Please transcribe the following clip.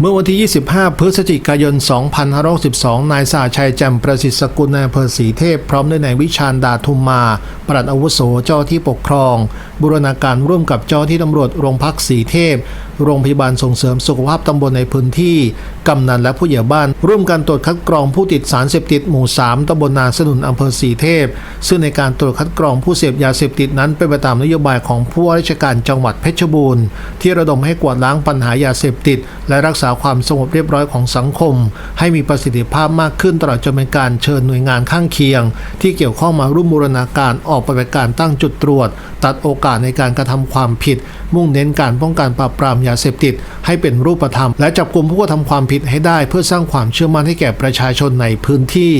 เมื่อวันที่ 25 พฤศจิกายน 2562 นายสาชัยแจ่มประสิทธิ์สกุลนายอำเภอศรีเทพ พร้อมด้วยนายวิชาญดาทุมมา ปลัดอาวุโสเจ้าที่ปกครอง บูรณาการร่วมกับเจ้าที่ตำรวจโรงพักศรีเทพ โรงพยาบาลส่งเสริมสุขภาพตำบลในพื้นที่ กำนันและผู้ใหญ่บ้าน ร่วมกันตรวจคัดกรองผู้ติดสารเสพติดหมู่ 3ตำบลนาสนุนอำเภอศรีเทพ ซึ่งในการตรวจคัดกรองผู้เสพยาเสพติดนั้นเป็นไปตามนโยบายของผู้ว่าราชการจังหวัดเพชรบูรณ์ ที่ระดมให้กวาดล้างปัญหายาเสพติด และรักษาความสงบเรียบร้อยของสังคม ให้มีประสิทธิภาพมากขึ้นตลอดจนเป็นการเชิญหน่วยงานข้างเคียง ที่เกี่ยวข้องมาร่วมบูรณาการออกปฏิบัติการตั้งจุดตรวจ ตัดโอกาสในการกระทำความผิด มุ่งเน้นการป้องกันปราบปรามยาเสพติด ให้เป็นรูปธรรม และจับกลุ่มผู้กระทำความผิดให้ได้เพื่อสร้างความเชื่อมั่นให้แก่ประชาชนในพื้นที่